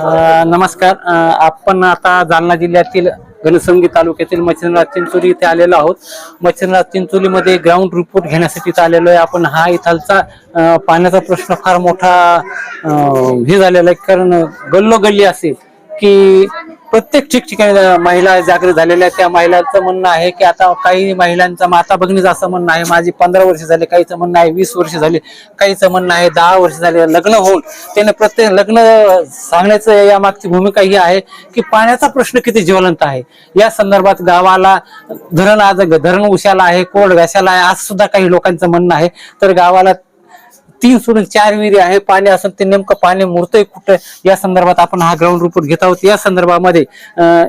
नमस्कार. आपण आता जालना जिल्ह्यातील घनसंगी तालुक्यातील मच्छिंद्रनाथ चिंचोली इथे आलेलो आहोत. मच्छिंद्रनाथ चिंचोलीमध्ये ग्राउंड रिपोर्ट घेण्यासाठी इथं आलेलो आहे. आपण हा इथालचा पाण्याचा प्रश्न फार मोठा हे झालेला आहे. कारण गल्लोगल्ली असेल की प्रत्येक ठिकठिकाणी महिला जागृत झालेल्या आहेत. त्या महिलांचं म्हणणं आहे की आता काही महिलांचं माता भगिनीचं असं म्हणणं आहे माझी पंधरा वर्ष झाले काहीचं म्हणणं आहे वीस वर्ष झाले काहीचं म्हणणं आहे दहा वर्ष झाले लग्न होऊन. त्याने प्रत्येक लग्न सांगण्याचं या मागची भूमिका ही आहे की पाण्याचा प्रश्न किती ज्वलंत आहे. या संदर्भात गावाला धरण आज धरण उशाला आहे कोरड व्याशाला आहे आज सुद्धा काही लोकांचं म्हणणं आहे. तर गावाला तीन सोडून चार विहिरी आहे पाणी असून ते नेमकं पाणी मुरतंय कुठं? या संदर्भात आपण हा ग्राउंड रिपोर्ट घेत आहोत. या संदर्भामध्ये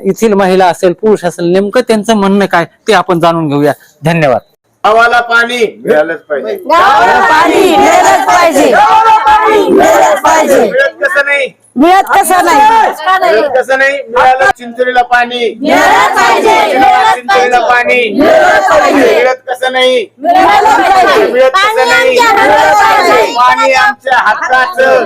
येथील महिला असेल पुरुष असेल नेमकं त्यांचं म्हणणं काय ते आपण जाणून घेऊया. धन्यवाद. गावाला पाणी मिळालंच पाहिजे. गावाला पाणी मिळालंच पाहिजे. मिळालंच पाहिजे. मिळत कसं नाही? मिळत कसं नाही? मिळत कसं नाही? मिळालं चिंचोलीला पाणी. मिळालंच पाहिजे. मिळालंच चिंचोलीला पाणी. मिळालंच पाहिजे. मिळत कसं नाही? मिळत कसं नाही. पाणी आमच्या हक्काचं बापाचं,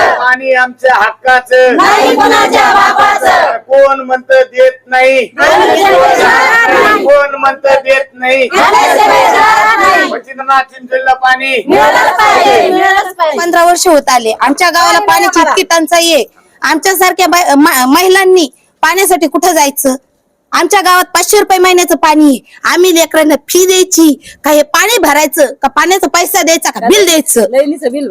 पाणी आमच्या हक्काचं. नाही कोणाच्या बापाचं. कोण म्हणत देत नाही? कोण म्हणत देत नाही? पाणी. पंधरा वर्ष होत आले. आमच्या गावाला पाण्याची इतकी टंचाई आहे. आमच्यासारख्या बाय- म- महिलांनी पाण्यासाठी कुठं जायचं? आमच्या गावात पाचशे रुपये महिन्याचं पाणी आहे. आम्ही लेकरांना फी द्यायची. का हे पाणी भरायचं? का पाण्याचा पैसा द्यायचा? का बिल द्यायचं?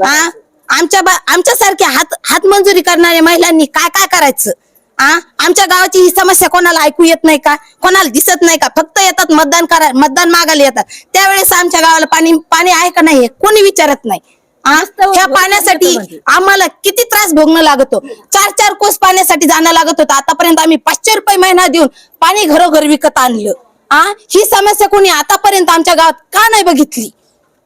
हा? आमच्या आमच्यासारख्या हात हातमंजुरी करणाऱ्या महिलांनी काय काय करायचं? हा आमच्या गावाची ही समस्या कोणाला ऐकू येत नाही का? कोणाला दिसत नाही का? फक्त येतात मतदान करा मतदान मागायला येतात. त्यावेळेस आमच्या गावाला पाणी पाणी आहे का नाही कोणी विचारत नाही? ह्या पाण्यासाठी आम्हाला किती त्रास भोगणं लागतो? चार चार कोस पाण्यासाठी जाणं लागत होतं. आतापर्यंत आम्ही पाचशे रुपये महिना देऊन पाणी घरोघर विकत आणलं. हा ही समस्या कोणी आतापर्यंत आमच्या गावात का नाही बघितली?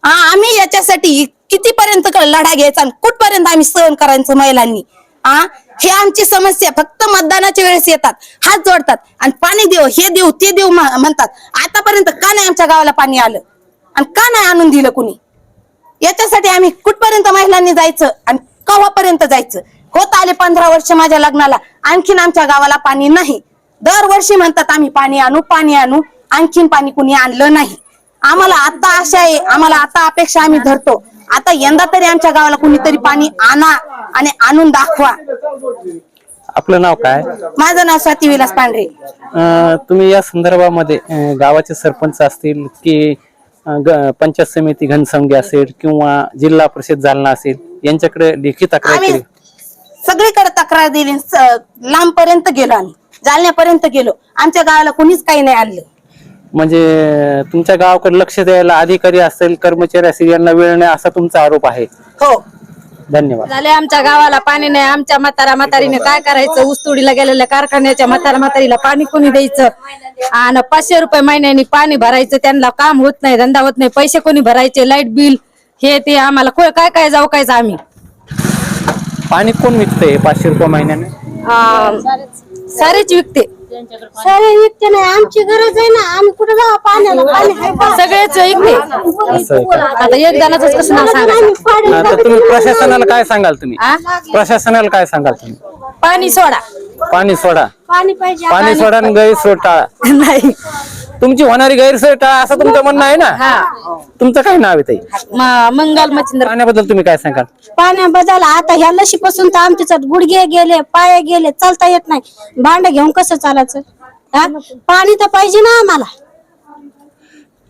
आम्ही याच्यासाठी कितीपर्यंत लढा घ्यायचा आणि कुठपर्यंत आम्ही सहन करायचं महिलांनी? आ? हे आमची समस्या. फक्त मतदानाच्या वेळेस येतात. हात जोडतात. आणि पाणी देऊ हे देऊ ते देऊ म्हणतात. आतापर्यंत का नाही आमच्या गावाला पाणी आलं? आणि का नाही आणून दिलं कुणी? याच्यासाठी आम्ही कुठपर्यंत महिलांनी जायचं आणि केव्हापर्यंत जायचं? होत आले पंधरा वर्ष माझ्या लग्नाला. आणखीन आमच्या गावाला पाणी नाही. दरवर्षी म्हणतात आम्ही पाणी आणू पाणी आणू. आणखीन पाणी कुणी आणलं नाही. आम्हाला आता आशा आहे. आम्हाला आता अपेक्षा आम्ही धरतो. आता यंदा तरी आमच्या गावाला कुणीतरी पाणी आणा आणि आणून दाखवा. आपलं नाव काय? माझं नाव स्वाती विलास पांढरे. अं, तुम्ही या संदर्भामध्ये अं, गावाचे सरपंच असतील की अं, ग- पंचायत समिती घनसंघी असेल किंवा जिल्हा परिषद जालना असेल यांच्याकडे लेखी तक्रार आम्ही केली. सगळीकडे तक्रार दिली. लांब पर्यंत गेलो आम्ही. जालन्यापर्यंत गेलो. आमच्या गावाला कुणीच काही नाही आणलं. म्हणजे तुमच्या गावाकडे लक्ष द्यायला अधिकारी असेल कर्मचारी असेल यांना वेळ नाही असा तुमचा आरोप आहे. हो. धन्यवाद. झाले आमच्या गावाला पाणी नाही आमच्या म्हातारा म्हातारीने काय करायचं? ऊसतोडीला गेलेल्या कारखान्याच्या म्हातारा म्हातारीला पाणी कोणी द्यायचं? आणि पाचशे रुपये महिन्यानी पाणी भरायचं त्यांना काम होत नाही धंदा होत नाही पैसे कोणी भरायचे? लाइट बिल हे ते आम्हाला को- काय काय जाऊ कायचं आम्ही? पाणी कोण विकतंय पाचशे रुपये महिन्याने? सारेच विकते. सारे विकते नाही. आमची गरज आहे ना. आम्ही कुठे जाऊ पाण्याला पाणी आहे का? सगळेच विकते असं आहे का? आता एक जणाच कसं नाव सांगायचं? आता तुम्ही प्रशासनाला काय सांगाल तुम्ही? आ? प्रशासनाला काय सांगाल तुम्ही? पाणी सोडा. पाणी सोडा. पाणी पाहिजे. पाणी सोडा आणि गैरसोय टाळा नाही. तुमची होणारी गैरसोय टाळा असं तुमचं म्हणणं आहे ना? तुमचं काय नाव आहे ताई? म- मंगल मच्छिंद्र. पाण्याबद्दल तुम्ही काय सांगाल? पाण्याबद्दल आता ह्या लशीपासून तर आमच्या गुडघे गेले पाय गेले चालता येत नाही. भांड घेऊन कसं चालायचं? हा? पाणी तर पाहिजे ना आम्हाला.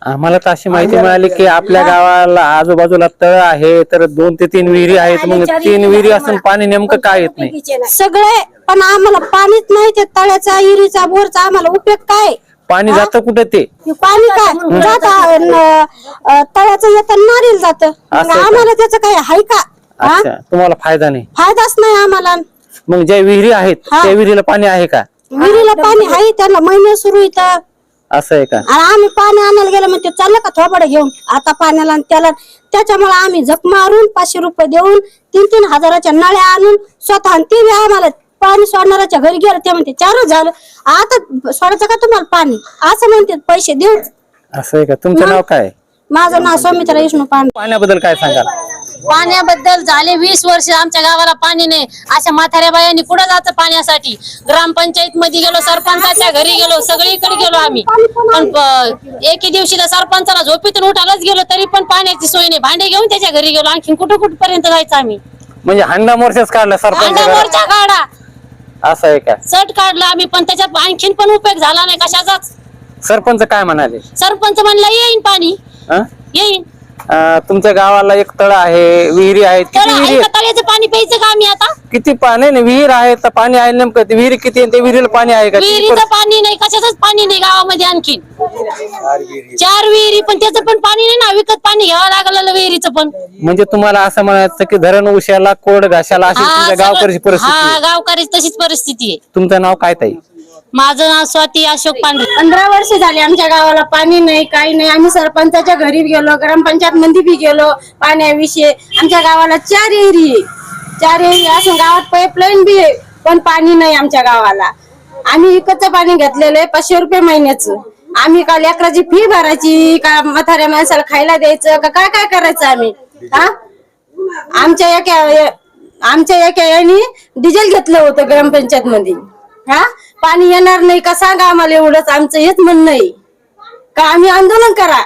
आम्हाला तर अशी माहिती मिळाली की आपल्या गावाला आजूबाजूला तळ आहे तर दोन ते तीन विहिरी आहेत. मग तीन विहिरी असून पाणी नेमकं काय येत नाही? सगळे पण आम्हाला पाणीच नाही ते तळ्याचा इरीचा बोरचा आम्हाला उपयोग काय? पाणी जातं कुठे ते? हे पाणी काय? जात तळ्याचं येतं नारील जात. असं का? आम्हाला त्याचं काय हाय का? हा? अच्छा तुम्हाला फायदा नाही. फायदाच नाही आम्हाला. मग ज्या विहिरी आहेत हा. त्या विहिरीला पाणी आहे का? विहिरीला पाणी आहे त्यांना महिने सुरू इथं. असं आहे का? आणि आम्ही पाणी आणायला गेलं म्हणते चाललं का थोबड घेऊन? आता पाण्याला आणि त्याला त्याच्यामुळे आम्ही झक मारून पाचशे रुपये देऊन तीन तीन हजाराच्या नळ्या आणून स्वतः आणि ते बी आम्हाला पाणी सोडणाऱ्याच्या घरी गेलं ते म्हणते चारच झालं. आता सोडायचं का तुम्हाला पाणी? असं म्हणते पैसे देऊ असं आहे का? तुमचं नाव काय? माझं नाव सौमित्रा विष्णू पांडे पाण्याबद्दल काय सांगाल? पाण्याबद्दल झाले वीस वर्ष आमच्या गावाला पाणी नाही. अशा म्हाताऱ्या बायांनी कुठं जायचं पाण्यासाठी? ग्रामपंचायत मध्ये गेलो सरपंचाच्या घरी गेलो सगळीकडे गेलो आम्ही. पण प- एके दिवशी तर सरपंचाला झोपीतून उठायलाच गेलो तरी पण पाण्याची सोय नाही. भांडे घेऊन त्याच्या घरी गेलो. आणखीन कुठं कुठपर्यंत जायचं आम्ही? म्हणजे हंडा मोर्चाच काढला सरपंच मोर्चा काढा. असं आहे का? सट काढला आम्ही पण त्याच्यात आणखीन पण उपयोग झाला नाही कशाचाच. सरपंच काय म्हणाले? सरपंच म्हणला येईन पाणी. हं? येईन. अं, तुमच्या गावाला एक तळ आहे विहिरी आहेत किती विहिरी? तळ्याचं पाणी प्यायचं का आम्ही आता? किती पाणी नाही विहीर आहे तर पाणी आहे नेमकं. ते विहिरी किती आहे? ते विहिरीला पाणी आहे का? किती विहिरीचं पाणी नाही कशाचंच पाणी नाही गावामध्ये आणखीन. चार विहिरी. पण त्याचं पण पाणी नाही ना विकत पाणी घ्यावं लागलं विहिरीचं पण. म्हणजे तुम्हाला असं म्हणायचं की धरण उशाला कोरड घाशाला अशी हा, तुमच्या सगळं- परिस्थिती हा आहे. तशीच परिस्थिती आहे. तुमचं नाव काय ताई? माझं नाव स्वाती अशोक पांढरे. पंधरा वर्ष झाले आमच्या गावाला पाणी नाही काही नाही. आम्ही सरपंचाच्या घरी गेलो ग्रामपंचायत मध्ये बी गेलो पाण्याविषयी. आमच्या गावाला चार एरी आहे. चार एरी असून गावात पाईपलाईन बी आहे पण पाणी नाही आमच्या गावाला. आम्ही विकतचं पाणी घेतलेलं आहे पाचशे रुपये महिन्याचं. आम्ही का लेकराची फी भरायची का म्हाताऱ्या माणसाला खायला द्यायचं का काय काय करायचं आम्ही? हा? आमच्या एका आमच्या एका याने डिझेल घेतलं होतं ग्रामपंचायत मध्ये. हा? पाणी येणार नाही का सांगा आम्हाला एवढंच. आमचं हेच म्हणणं आहे. का आम्ही आंदोलन करा.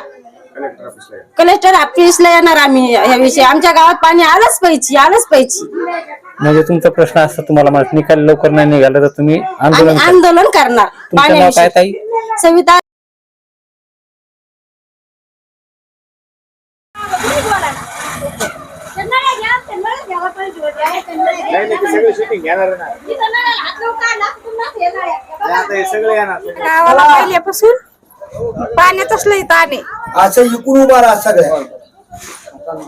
कलेक्टर ऑफिसला येणार आम्ही ह्याविषयी आमच्या गावात पाणी आलंच पाहिजे आलंच पाहिजे. म्हणजे तुमचा प्रश्न असता तुम्हाला माहीत निकाल लवकर नाही निघाला तर तुम्ही आंदोलन आम्ही. आंदोलन करणार तुमचं नाव काय ताई? सविता नाही नाही, ते सगळे शूटिंग घेणार ना. हे आता हे सगळे येणार. गावाला पहिल्यापासून पाण्याचाच लई ताण आहे असं इकडून उभा राहा सगळ्या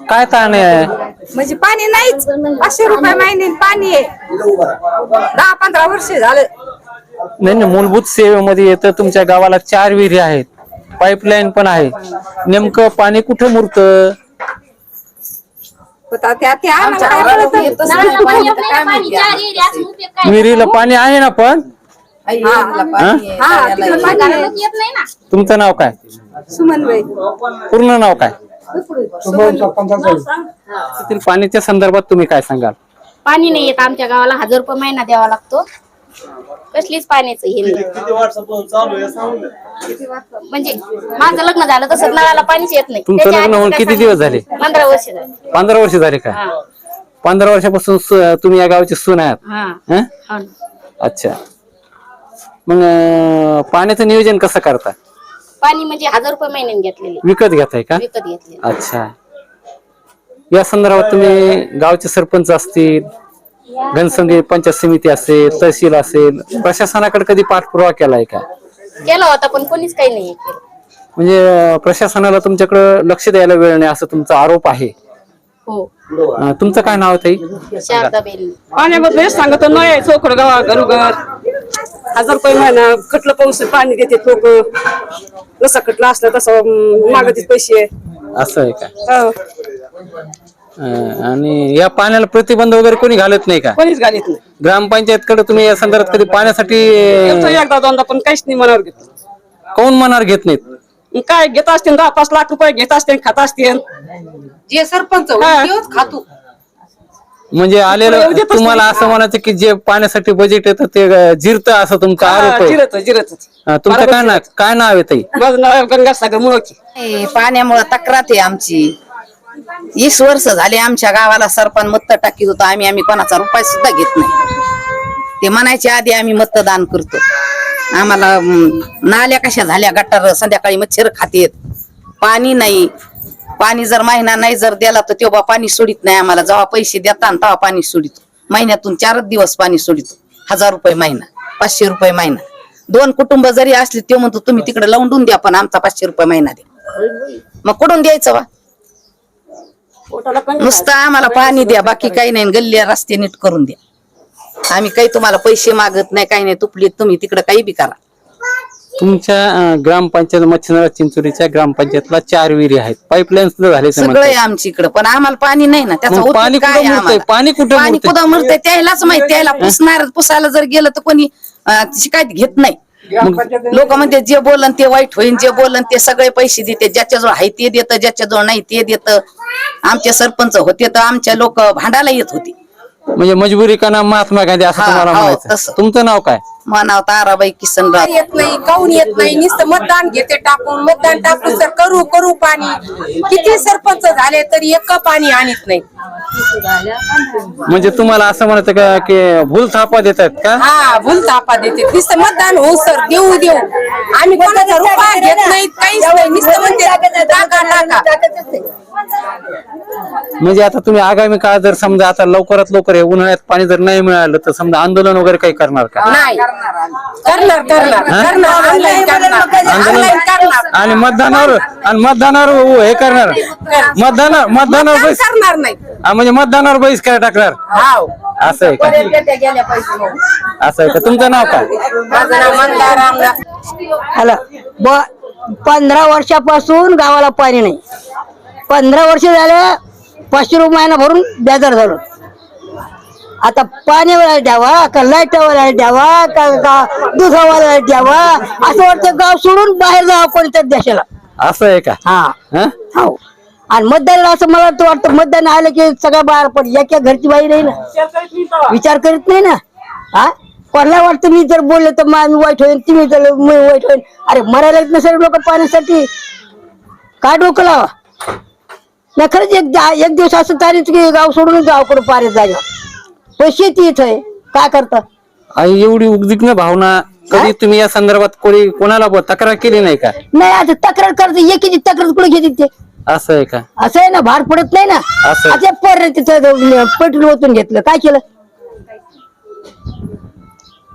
काय ताण आहे? म्हणजे पाणी नाहीच. पाचशे रुपये महिन्याने पाणी आहे. इकडं उभा राहा. दहा पंधरा वर्ष झालं. नाही नाही मूलभूत सेवेमध्ये येतं तुमच्या गावाला चार विहिरी आहेत. पाईपलाईन पण आहे नेमकं पाणी कुठे मुरतं? होता. त्या त्या आम्हाला काय कळतं? काय माहिती विहिरीला पाणी आहे ना पण? हा. हा, तिकडं पाणी आहे. तुमचं नाव काय? सुमनबाई पूर्ण नाव काय? पाण्याच्या संदर्भात तुम्ही काय सांगाल? पाणी नाही येत आमच्या गावाला. हजार रुपये महिना द्यावा लागतो. कसलीच पाण्याचं हे नाही. म्हणजे माझं लग्न झालं तसं नळाला पाणीच येत नाही. तुमचं त्याच्या लग्न होऊन आधी किती दिवस झाले? पंधरा वर्ष झाली. पंधरा वर्ष झाले का? पंधरा वर्षापासून सु- तुम्ही या गावचे सून आहात. हा. हं? हो ना. अच्छा. मग अं, पाण्याचं नियोजन कसं करता? पाणी म्हणजे हजार रुपये महिन्याने घेतलेले. विकत घेताय का? विकत घेतले अच्छा. या संदर्भात तुम्ही गावचे सरपंच असतील घनसंघी पंचायत समिती असेल तहसील असेल प्रशासनाकडे कधी पाठपुरावा केलाय का? केला होता पण कोणीच काही नाही केलं. म्हणजे प्रशासनाला तुमच्याकडे लक्ष द्यायला वेळ नाही असं तुमचा आरोप आहे. हो. अं, तुमचं काय नाव आहे ताई? शारदा बेल. पाण्याबद्दल हेच सांगतो नळ चोकड गावा घरोघर. हजार रुपये महिना खटलं पाऊस पाणी देते लोक. जसा खटला असला तसं मागतील पैसे. असं आहे का? हो, अं, आणि या पाण्याला प्रतिबंध वगैरे कोणी घालत नाही का? कोणीच घालीत नाही. ग्रामपंचायत कडे तुम्ही या संदर्भात कधी पाण्यासाठी येतो एकदा दोनदा पण काहीच नाही मनावर घेत कोण मनावर घेत नाहीत? मग काय घेत असतील दहा पाच लाख रुपये घेत असतील खात असतील. जे सरपंच हा. तेच खातो. म्हणजे आलेलं एवढं देतच तुम्हाला नाही. असं म्हणायचं की जे पाण्यासाठी बजेट येतं ते अं, जिरतं असं तुमचा आरोप आहे. जिरत जिरत अं, तुमचं काय नाव काय नाव आहे ताई? माझं नाव गंगासागर मुळकी. पाण्यामुळे तक्रार आहे आमची. वीस वर्ष झाले आमच्या गावाला सरपंच मत टाकीत होतो. आम्ही आम्ही कोणाचा रुपये सुद्धा घेत नाही. ते म्हणायच्या आधी आम्ही मतदान करतो. आम्हाला नाल्या कशा झाल्या? गटार संध्याकाळी मच्छर खातेत. पाणी नाही. पाणी जर महिना नाही जर दिला तर तेव्हा पाणी सोडित नाही आम्हाला. जेव्हा पैसे देतात तेव्हा पाणी सोडितो. महिन्यातून चारच दिवस पाणी सोडितो. हजार रुपये महिना पाचशे रुपये महिना. दोन कुटुंब जरी असली ते म्हणतो तुम्ही तिकडे लावून द्या पण आमचा पाचशे रुपये महिना द्या. मग कुठून द्यायचं वा नुसतं आम्हाला पाणी द्या बाकी काही नाही. गल्ल्या रस्ते नीट करून द्या. आम्ही काही तुम्हाला पैसे मागत नाही काही नाही. तुपली तुम्ही तिकडे काही बी करा. तुमच्या ग्रामपंचायत मच्छिंद्रा चिंचोलीच्या ग्रामपंचायतला चार विहिरी आहेत. पाईपलाईन सुद्धा झाले सगळं. आहे आमच्या इकडं पण आम्हाला पाणी नाही ना. त्याचा पाणी काय? पाणी कुठं पाणी? कुठं मिळतंय? त्यालाच माहीत त्याला पुसणार पुसायला जर गेलं तर कोणी शिकायत घेत नाही. लोक म्हणते जे बोलन ते वाईट होईन जे बोलन ते सगळे पैसे देते ज्याच्याजवळ आहे ते देतं ज्याच्याजवळ नाही ते देतं. आमचे सरपंच होते तर आमच्या लोक भांडायला येत होते. म्हणजे मजबुरी का ना महात्मा गांधी असं हा, तुम्हाला हो, म्हणायचं. तसं. तुमचं नाव काय? मानाव ताराबाई किसनराव येत नाही काऊन येत नाही? नुसतं मतदान घेते टाकून मतदान टाकून सर करू करू पाणी. किती सरपंच झाले तरी एक पाणी आणत नाही. म्हणजे तुम्हाला असं म्हणायचं का की भूल थापा देतात का? हा भूल तापा देते. नुसतं मतदान होऊ सर देऊ देऊ. आम्ही कोणाचा रुपया घेत नाही काहीच नाही. नुसतं म्हणते टाका टाका. म्हणजे आता तुम्ही आगामी काळात जर समजा आता लवकरात लवकर हे उन्हाळ्यात पाणी जर नाही मिळालं तर समजा आंदोलन वगैरे काही करणार का? नाही. करणार करणार करणार. ऑनलाईन करणार ऑनलाईन करणार. आणि मतदानावर आणि मतदानावर हे करणार. मतदानावर मतदानावर मतदान बहिष करणार नाही. हा, म्हणजे मतदानावर बहिष्कार टाकणार. हाव. असं आहे का? गेल्या पाहिजे असं आहे का? तुमचं नाव काय? माझं नाव मंदार रामदास हॅलो. ब पंधरा वर्षापासून गावाला पाणी नाही. पंधरा वर्ष झाले पाचशे रुपये महिना भरून बेजार झालो. आता पाण्यावर द्यावा का लाईटवाला द्यावा का का दुधावाला द्यावा? असं वाटतं गाव सोडून बाहेर जावं कोणत्या देशाला. असं आहे का? हा. हा? हो. आणि मतदान असं मला तर वाटतं मतदान आलं की सगळं बाहेर पड एका घरची बाई नाही ना. विचार करीत नाही ना. हा? कोणाला वाटतं मी जर बोलले तर मा- मी वाईट होईल तुम्ही जर मी वाईट होईल अरे मरायला येत नसेल लोक पाण्यासाठी. काय डोकं लावा? नाही खरंच एक एक दिवस असं तारीच की गाव सोडून गावाकडे पाण्यात जागा पैसे ती इथं आहे. काय करता? आणि एवढी उद्विग्न भावना कधी तुम्ही या संदर्भात कोणी कोणाला ब- तक्रार केली नाही का? नाही आता तक्रार करते. एकीची तक्रार कुठे घेते ते? असं आहे का? असं आहे ना भार पडत नाही ना? असं. आता पर तिथं पेट्रोल ओतून घेतलं. काय केलं?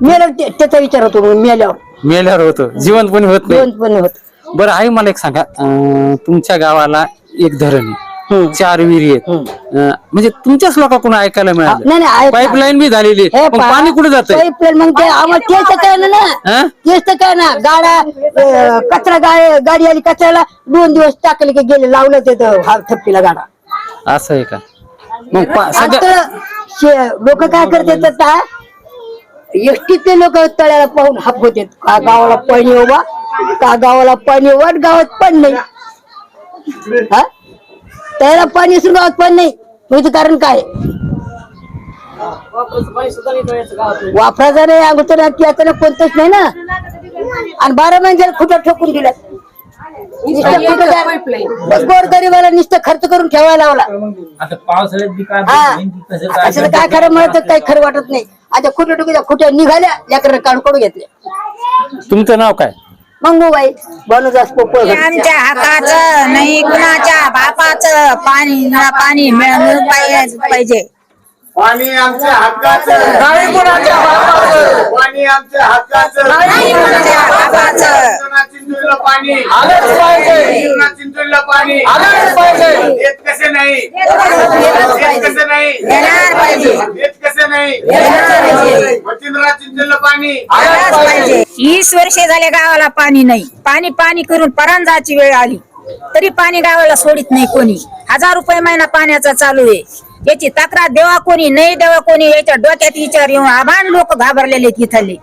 मेलं ते- त्याचा विचार होतो मग मेल्यावर. मेल्यावर होतो. जिवंत पण होत नाही. दोन पण होत. बरं आई मला एक सांगा. अं, तुमच्या गावाला एक धरण आहे. चार विहिरी आहेत. अं, म्हणजे तुमच्याच लोकांकडून ऐकायला नाही नाही मिळालं ऐक. ना. पाईपलाईन बी झालेली आहे. हे पण पहा, पाणी कुठे जात पाईपलाईन मग ते आम्हाला तेच तर काय ना. हा? तेच तर काय ना गाड्या अं, कचरा गाडी गाडी आली कचऱ्याला दोन दिवस टाकले की गेले लावलं ते हार थप्पीला गाडा. असं आहे का? मग पा- सगळं लोक काय करतात आता? एसटीतले लोक तळ्याला पाहून हाप होते का गावाला पाणी उभा का गावाला पाणी उभा आणि गावात पण नाही. हा? तळ्याला पाणी असून गावात पण नाही. मग इथं कारण काय? वापरायचं नाही अगोदर प्यायचं नाही कोणतंच नाही ना? आणि बारा महिने जर खुटा ठोकून दिला. गोर गरीबाला नुसतं खर्च करून ठेवायला लावला. हा. असं काय खरं म्हणत काही खरं वाटत नाही. आता खुटे टुकीच्या खुट्या निघाल्या लेकर काढून काढून घेतल्या? तुमचं नाव काय? मंगूबाई बनूदास पोपळ आमच्या हाताचं नाही कुणाच्या बापाचं पाणी पाणी मिळालं पाहिजे पाणी आमच्या हक्काचं. नाही कोणाच्या बापाचं. पाणी आमच्या हक्काचं. नाही कोणाच्या बापाचं. चिंचोलीला पाणी. आलंच पाहिजे. चिंचोलीला पाणी. आलंच पाहिजे. येत कसे नाही? येत कसे नाही? येणार पाहिजे. येत कसे नाही येणार पाहिजे. मच्छिंद्रनाथ चिंचोलीला पाणी आलाच पाहिजे वीस वर्षे झाले गावाला पाणी नाही. पाणी पाणी करून परांजाची वेळ आली. तरी पाणी गावाला सोडित नाही कोणी. हजार रुपये महिना पाण्याचा चालू आहे. याची तक्रार देवा कोणी नाही देवा कोणी याच्या डोक्यात विचार येऊन आभान लोक घाबरलेले आहेत इथले.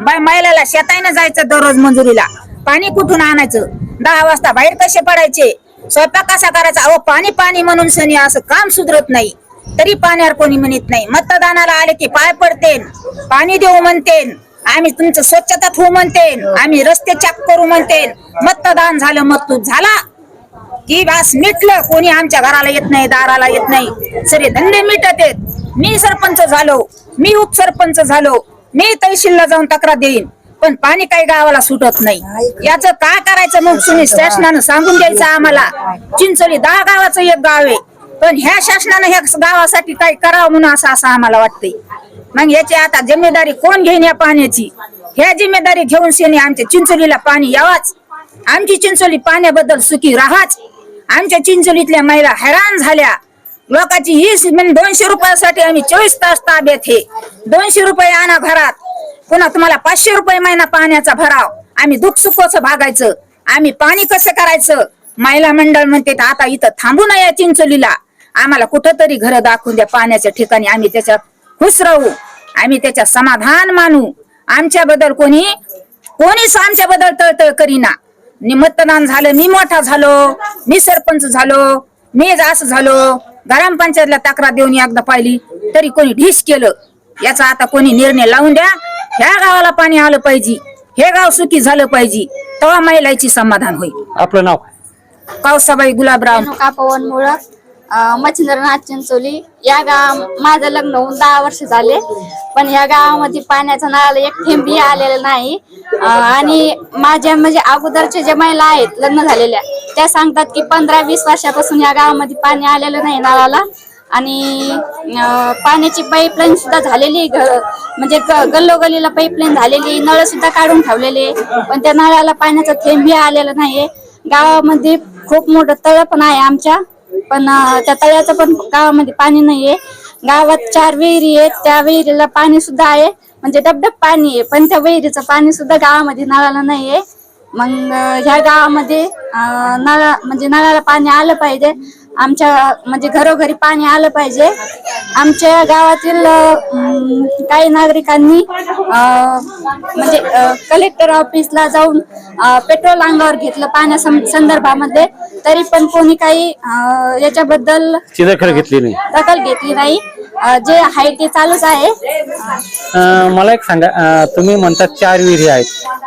बाय महिलाला शेताईनं जायचं दररोज मंजुरीला. पाणी कुठून आणायचं? दहा वाजता बाहेर कसे पडायचे? स्वयंपाक कसा करायचा? अहो पाणी पाणी म्हणून सनी असं काम सुधरत नाही. तरी पाण्यावर कोणी म्हणत नाही. मतदानाला आले की पाय पडतेन. पाणी देऊ म्हणतेन. आम्ही तुमचं स्वच्छता ठेवू म्हणते आम्ही रस्ते चॅक करू म्हणते मतदान झालं मत झाला. की वास मिटलं कोणी आमच्या घराला येत नाही दाराला येत नाही. सरे धंदे मिटत आहेत. मी सरपंच झालो. मी उपसरपंच झालो. मी तहसीलला जाऊन तक्रार देईन. पण पाणी काही गावाला सुटत नाही. याचं काय करायचं मग तुम्ही शासनानं सांगून द्यायचं आम्हाला. चिंचोली दहा गावाचं एक गाव आहे. पण ह्या शासनानं ह्या गावासाठी काही करावं म्हणून असं असं आम्हाला वाटतंय. मग याची आता जिम्मेदारी कोण घेईन या पाण्याची? ह्या जिम्मेदारी घेऊन शेने आमच्या चिंचोलीला पाणी यावाच. आमची चिंचोली पाण्याबद्दल सुखी राहाच. आमच्या चिंचोलीतल्या महिला हैराण झाल्या. लोकांची हीच म्हणजे दोनशे रुपयासाठी आम्ही चोवीस तास ताब्यात हे दोनशे रुपये आणा घरात. पुन्हा तुम्हाला पाचशे रुपये महिना पाण्याचा भराव. आम्ही दुःख सुखोच भागायचं. आम्ही पाणी कसं करायचं? महिला मंडळ म्हणते "तर आता इथं थांबू नये या चिंचोलीला. आम्हाला कुठंतरी घर दाखवून द्या. पाण्याच्या ठिकाणी आम्ही त्याच्यात खुश राहू आम्ही त्याच्यात समाधान मानू. आमच्याबद्दल कोणी कोणीच आमच्या बद्दल तळतळ करीना. नि मतदान झालं मी मोठा झालो मी सरपंच झालो मी असं झालो ग्रामपंचायतला तक्रार देऊन एकदा पाहिली तरी कोणी ढीस केलं. याचा आता कोणी निर्णय लावून द्या. ह्या गावाला पाणी आलं पाहिजे हे गाव सुखी झालं पाहिजे तेव्हा महिलाची समाधान होईल. आपलं नाव? पावसाबाई गुलाबराव. रेणुका पवन मुळक मच्छिंद्रनाथ चिंचोली या गाव माझं लग्न होऊन दहा वर्ष झाले. पण या गावामध्ये पाण्याचा नळाला एक थेंबी आलेला नाही. आणि माझ्या म्हणजे अगोदरच्या ज्या महिला आहेत लग्न झालेल्या त्या सांगतात की पंधरा वीस वर्षापासून या गावामध्ये पाणी आलेलं नाही नळाला. आणि पाण्याची पाईपलाईन सुद्धा झालेली आहे. म्हणजे ग- गल्लोगल्लीला पाईपलाईन झालेली नळ सुद्धा काढून ठेवलेले पण त्या नळाला पाण्याचा थेंबी आलेला नाहीये. गावामध्ये खूप मोठं तळ पण आहे आमच्या. पण त्या तळ्याचं पण गावामध्ये पाणी नाहीये. गावात चार विहिरी आहेत त्या विहिरीला पाणी सुद्धा आहे. म्हणजे डबडब पाणी आहे पण त्या विहिरीचं पाणी सुद्धा गावामध्ये नळाला नाहीये. मग ह्या गावामध्ये नळा म्हणजे नळाला पाणी आलं पाहिजे. आमच्या म्हणजे घरोघरी पाणी आलं पाहिजे. आमच्या गावातील काही नागरिकांनी म्हणजे कलेक्टर ऑफिसला जाऊन पेट्रोल अंगावर घेतलं पाण्या संदर्भामध्ये. तरी पण कोणी काही याच्याबद्दल चिदखल घेतली नाही. दखल घेतली नाही. जे आहे ते चालूच आहे. अं, मला एक सांगा अं, तुम्ही म्हणतात चार विहिरी आहेत.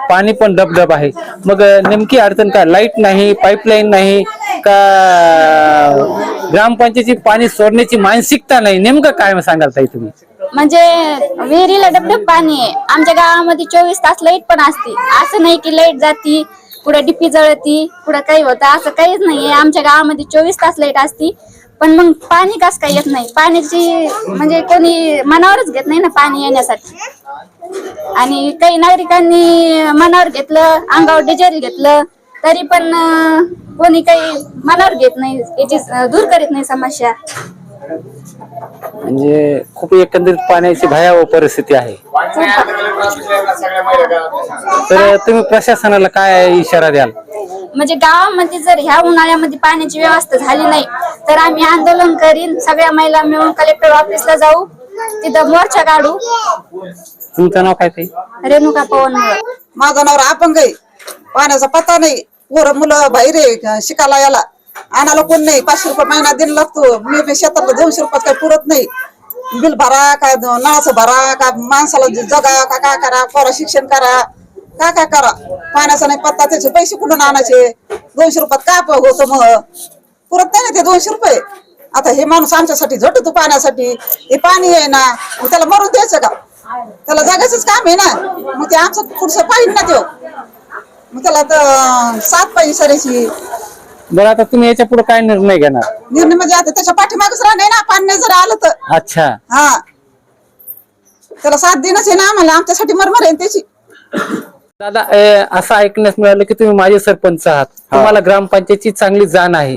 पाणी पण डबडब आहे. मग अं, नेमकी अडचण काय? लाइट नाही पाईपलाईन नाही का ग्रामपंचायतीची पाणी सोडण्याची मानसिकता नाही? नेमकं काय सांगाल ताई तुम्ही? म्हणजे विहिरीला डबडब पाणी आहे. आमच्या गावामध्ये चोवीस तास लाइट पण असते. असं नाही की लाइट जाती कुठं डिपी जळती कुठं काही होतं असं काहीच नाहीये. आमच्या गावामध्ये चोवीस तास लाइट असती. पण मग पाणी कस काय येत नाही? पाण्याची म्हणजे कोणी मनावरच घेत नाही ना पाणी येण्यासाठी. आणि काही नागरिकांनी मनावर घेतलं अंगावर डिजेल घेतलं तरी पण कोणी काही मनावर घेत नाही याची दूर करीत नाही समस्या. म्हणजे खूप एकंदरीत पाण्याची भयावह परिस्थिती आहे. तर तुम्ही प्रशासनाला काय इशारा द्याल? म्हणजे गावामध्ये जर ह्या उन्हाळ्यामध्ये पाण्याची व्यवस्था झाली नाही तर आम्ही आंदोलन करीन सगळ्या महिला मिळून कलेक्टर ऑफिसला जाऊ तिथं मोर्चा काढू. तुमचं नाव काय ताई? रेणुका पवन माझं नाव अपंग आहे पाण्याचा पत्ता नाही. पोरं मुलं बाहेर आहे शिकायला याला. आणायला कोण नाही. पाचशे रुपये महिना दिला लागतो. मी शेतातला दोनशे रुपयात काही पुरत नाही. बिल भरा काय नळाचं भरा का माणसाला जगा का काय करा? पोरा शिक्षण करा. काय काय करा? पाण्याचा नाही पत्ता त्याचे पैसे कुठून आणायचे? दोनशे रुपयात काय होतं मग? पुरत नाही ना ते दोनशे रुपये. आता हे माणूस आमच्यासाठी झटतो पाण्यासाठी. हे पाणी आहे ना मग त्याला मरून द्यायचं का? त्याला जगायचंच काम आहे ना. मग ते आमचं पुढचं पाहिजे ना तो. मग त्याला तर सात पाहिजे सरायची. बरं आता तुम्ही याच्यापुढे काय निर्णय घेणार? निर्णय म्हणजे आता त्याच्या पाठीमागच राहणे ना पाणी जर आलं तर. अच्छा. हा. त्याला साथ देणंच आहे ना आम्हाला आमच्यासाठी मरमर आहे ना त्याची. दादा असं ऐकण्यास मिळालं की तुम्ही माझे सरपंच आहात. तुम्हाला ग्रामपंचायतची चांगली जाण आहे.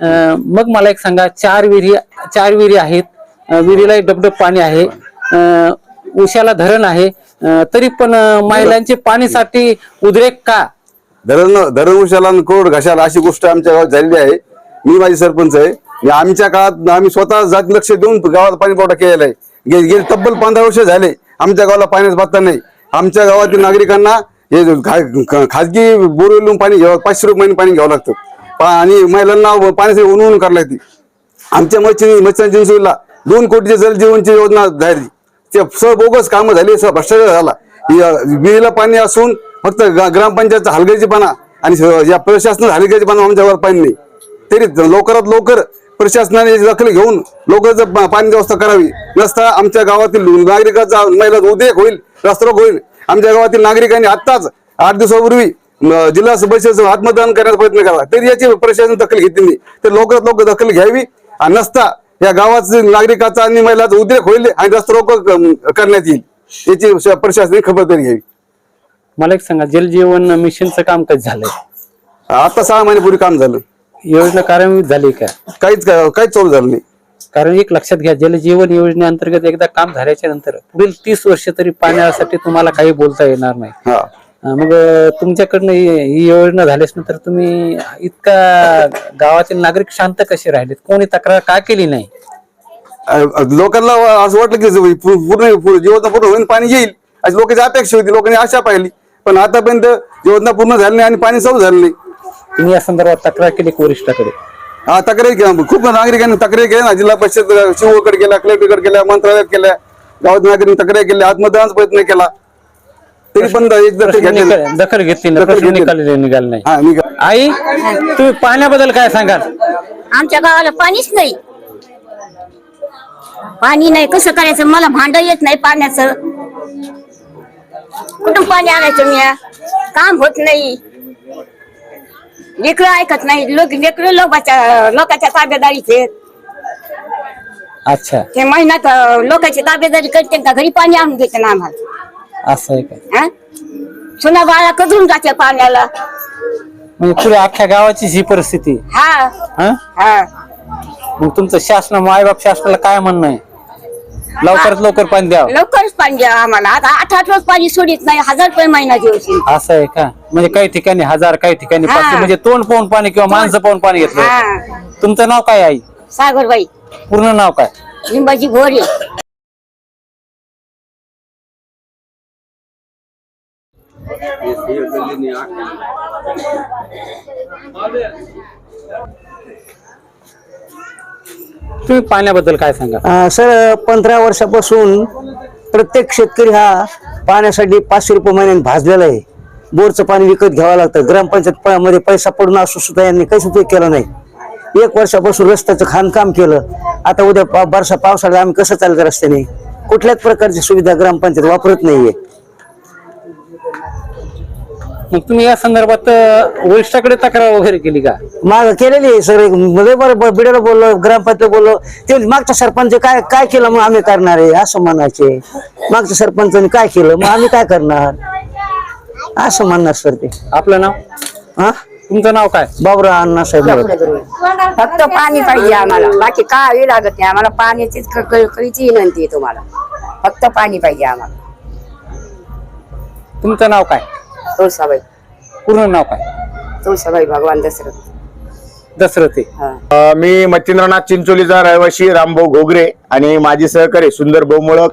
अ, मग मला एक सांगा चार विहिरी चार विहिरी आहेत. अ, विहिरीला डबडब पाणी आहे. अ, उशाला धरण आहे. अ, तरी पण अ, महिलांचे पाणीसाठी उद्रेक का? धरण धरण कोरड घशाला अशी गोष्ट आमच्या गावात झालेली आहे. मी माझी सरपंच आहे. आमच्या काळात आम्ही स्वतः जात लक्ष देऊन गावात पाणी पुरवठा केलेला आहे. गे- गेली तब्बल पंधरा वर्ष झाले. आमच्या गावाला पाण्याचा पत्ता नाही. आमच्या गावातील नागरिकांना हे खाजगी बोरवेलून पाणी घ्यावं पाचशे रुपये पाणी घ्यावं लागतं. पा- आणि महिलांना पाण्यासाठी उन्हून करायला लागते. आमच्या मच्छी मच्छी जिन्सूला दोन कोटीची जल जीवनची योजना झाली. ते सर्व बोगस कामं झाली सर्व भ्रष्टाचार झाला विहिरीला पाणी असून फक्त ग्रामपंचायतचा हलगर्जीपणा आणि या प्रशासनाचा हलगर्जीपणा आमच्या गावात पाणी नाही. तरी लवकरात लवकर प्रशासनाने दखल घेऊन लवकरच पाणी व्यवस्था करावी. नसता आमच्या गावातील नागरिकाचा महिला उद्रेक होईल रस्त्रोग होईल. आमच्या गावातील नागरिकांनी आत्ताच आठ दिवसापूर्वी जिल्हा परिषद आत्मदान करण्याचा प्रयत्न करा तरी याची प्रशासन दखल घेतली नाही. तर लवकरात लवकर दखल घ्यावी आणि नसता या गावातील नागरिकाचा आणि महिलाचा उद्रेक होईल आणि रस्त्रोग करण्यात येईल. याची प्रशासनाने खबरदारी घ्यावी. मला एक सांगा जलजीवन मिशनचं काम कसं झालंय? आता सहा महिन्यापूर्वी काम झालं. योजना कार्यान्वित झाली का? काहीच काहीच चालू झालं नाही. कारण एक लक्षात घ्या जलजीवन योजनेअंतर्गत एकदा काम झाल्याच्यानंतर पुढील तीस वर्ष तरी पाण्यासाठी तुम्हाला काही बोलता येणार नाही. हा. अं, मग अं, तुमच्याकडनं ही ही योजना झाल्यास नंतर तुम्ही इतका गावातील नागरिक शांत कसे राहिलेत? कोणी तक्रार का केली नाही? अ- लोकांना असं वाटलं की पू- पूर्ण जीवनात पूर्ण होईन पाणी येईल. अशी लोकांची अपेक्षा होती लोकांनी आशा पाहिली. पण आतापर्यंत योजना पूर्ण झाली नाही आणि पाणी चालू झालं नाही. तुम्ही या संदर्भात तक्रार केली का वरिष्ठाकडे? हा तक्रारी केल्या. खूप नागरिकांनी तक्रारी केल्या. ना जिल्हा परिषद शिवकडे केल्या कलेक्टरकडे केल्या मंत्रालयात केल्या. गावात नागरिकांनी तक्रारी केल्या आत्मदानाचा प्रयत्न केला. तरी पण एक दखल घेतली निघाला नाही. आई तुम्ही पाण्याबद्दल काय सांगाल? आमच्या गावाला पाणीच नाही. पाणी नाही. कसं करायचं? मला भांड येत नाही पाण्याचं. कुठून पाणी आणायचं मी काम होत नाही. लेकरं ऐकत नाही. लोक लेकरं लोकांच्या लोकांच्या ताब्यादारीचे. अच्छा. ते महिन्यात अं, लोकांची ताब्यादारी करते का घरी पाणी आणून देते ना आम्हाला. असं आहे का? हा? सुना बाळा कधून जाते पाण्याला? म्हणजे पुढे अख्ख्या गावाचीच ही परिस्थिती. हा. हा? हा. मग तुमचं शासन मायबाप शासनाला काय म्हणणं आहे? लवकरात लवकर पाणी द्यावं. लवकरच पाणी द्या आम्हाला. आता आठ आठ रोज पाणी सोडित नाही हजार रुपये महिना दिवशी. असं आहे का? म्हणजे काही ठिकाणी हजार काही ठिकाणी हा. पाचशे म्हणजे तोंड पाहून पाणी किंवा माणसं पाहून पाणी घेतलं. हा. तुमचं नाव काय आई? सागरबाई. पूर्ण नाव काय? लिंबाची घोरी तुम्ही पाण्याबद्दल काय सांगा? सर पंधरा वर्षापासून प्रत्येक शेतकरी हा पाण्यासाठी पाचशे रुपये महिन्याने भाजलेला आहे. बोरचं पाणी विकत घ्यावं लागतं. ग्रामपंचायत प- मध्ये पैसा पडून असू सुद्धा यांनी काहीच उपयोग केला नाही. एक वर्षापासून रस्त्याचं खाणकाम केलं. आता उद्या पा बरसा पावसाळ्यात आम्ही कसं चालतं रस्त्याने? कुठल्याच प्रकारची सुविधा ग्रामपंचायत वापरत नाहीये. मग तुम्ही या संदर्भात अं, वरिष्ठाकडे तक्रार वगैरे केली का? माग केलेली आहे सरमध्ये बरं बिडाला बोललो ग्रामपंचायत बोललो. ते मागचा सरपंच काय काय केलं मग आम्ही करणार आहे? असं म्हणायचे. मागच्या सरपंचाने काय केलं मग आम्ही काय करणार? असं म्हणणार सर ते. आपलं नाव? हा? तुमचं नाव काय? बाबरा अण्णासाहेब फक्त पाणी पाहिजे आम्हाला. बाकी काही लागत नाही आम्हाला. पाण्याचीच क- कळकळीची विनंती आहे तुम्हाला. फक्त पाणी पाहिजे आम्हाला. तुमचं नाव काय? तुळसाबाई. पूर्ण नाव काय? तुळसाबाई भगवान दसरथ दसरथे हा. मी मच्छिंद्रनाथ चिंचोलीचा रहिवासी रामभाऊ घोगरे आणि माझे सहकारी सुंदर बहुमुळक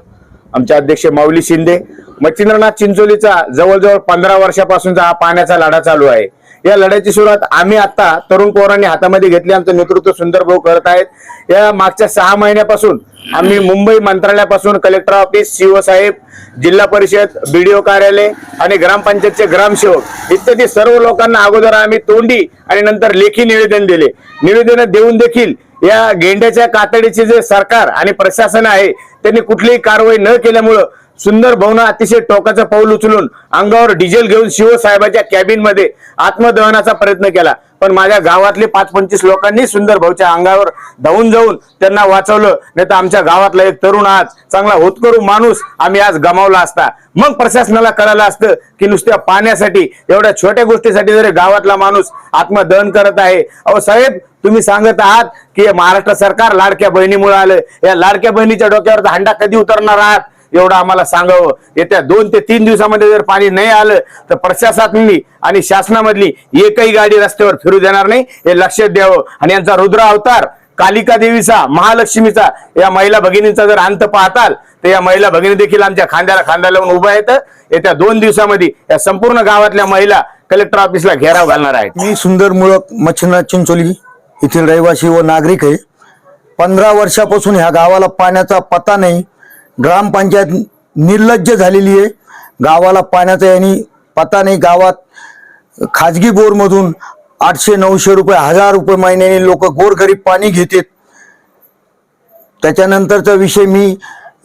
आमचे अध्यक्ष माऊली शिंदे. मच्छिंद्रनाथ चिंचोलीचा जवळजवळ पंधरा वर्षापासूनचा हा पाण्याचा लढा चालू आहे. या लढ्याची सुरुवात आम्ही आता तरुण पोरांनी हातामध्ये घेतली. आमचं नेतृत्व सुंदर भाऊ करत आहेत. या मागच्या सहा महिन्यापासून आम्ही मुंबई मंत्रालयापासून कलेक्टर ऑफिस सीओ साहेब जिल्हा परिषद बीडीओ कार्यालय आणि ग्रामपंचायतचे ग्रामसेवक इत्यादी सर्व लोकांना अगोदर आम्ही तोंडी आणि नंतर लेखी निवेदन दिले. निवेदन देऊन देखील या गेंड्याच्या कातडीचे जे सरकार आणि प्रशासन आहे त्यांनी कुठलीही कारवाई न केल्यामुळं सुंदर भाऊनं अतिशय टोकाचं पाऊल उचलून अंगावर डिझेल घेऊन शिवसाहेबाच्या कॅबिनमध्ये आत्मदहनाचा प्रयत्न केला. पण माझ्या गावातले पाच पंचवीस लोकांनी सुंदर भाऊच्या अंगावर धावून जाऊन त्यांना वाचवलं. नाही तर आमच्या गावातला एक तरुण आज चांगला होतकरू माणूस आम्ही आज गमावला असता. मग प्रशासनाला कळालं असतं की नुसत्या पाण्यासाठी एवढ्या छोट्या गोष्टीसाठी जरी गावातला माणूस आत्मदहन करत आहे. अहो साहेब तुम्ही सांगत आहात की महाराष्ट्र सरकार लाडक्या बहिणीमुळे आलं. या लाडक्या बहिणीच्या डोक्यावर हंडा कधी उतरणार आहात? एवढं आम्हाला सांगावं. येत्या दोन ते तीन दिवसामध्ये जर पाणी नाही आलं तर प्रशासनातली आणि शासनामधली एकही गाडी रस्त्यावर फिरू देणार नाही हे लक्षात द्यावं. आणि यांचा रुद्र अवतार कालिका देवीचा महालक्ष्मीचा या महिला भगिनींचा जर अंत पाहताल तर या महिला भगिनी देखील आमच्या खांद्याला खांदा लावून उभा आहेत. येत्या दोन दिवसामध्ये या संपूर्ण गावातल्या महिला कलेक्टर ऑफिसला घेराव घालणार आहेत. मी सुंदर मुळक मच्छिंद्रनाथ चिंचोली येथील रहिवासी व नागरिक आहे. पंधरा वर्षापासून ह्या गावाला पाण्याचा पत्ता नाही. ग्रामपंचायत निर्लज्ज झालेली आहे. गावाला पाण्याचा यांनी पता नाही. गावात खाजगी बोरमधून आठशे नऊशे रुपये हजार रुपये महिन्याने लोक गोरगरीब पाणी घेतात. त्याच्यानंतरचा विषय मी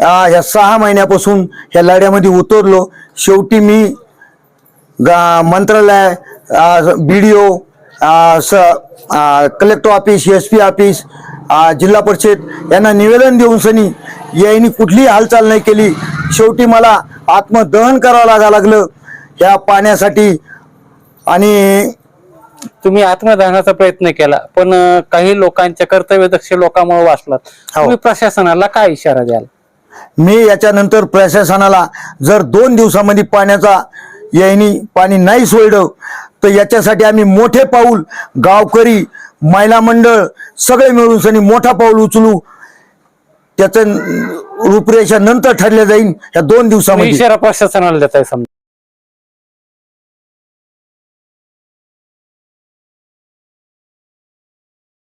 ह्या सहा महिन्यापासून ह्या लढ्यामध्ये उतरलो. शेवटी मी गा मंत्रालय बी डी ओ स collector office S P office Zilla Parishad यांना निवेदन देऊन सनी यांनी कुठलीही हालचाल नाही केली. शेवटी मला आत्मदहन करावं लागा लागलं. ह्या पाण्यासाठी आणि तुम्ही आत्मदहनाचा प्रयत्न केला पण काही लोकांच्या कर्तव्यदक्ष लोकांमुळे वाचलात. तुम्ही प्रशासनाला काय इशारा द्याल? मी याच्यानंतर प्रशासनाला जर दोन दिवसामध्ये पाण्याचा यायनी पाणी नाही सोडलं तर याच्यासाठी आम्ही मोठे पाऊल गावकरी महिला मंडळ सगळे मिळून सनी मोठा पाऊल उचलू. त्याचं रूपरेषा नंतर ठरल्या जाईल या दोन दिवसामध्ये. इशारा प्रशासनाला देताय समजा.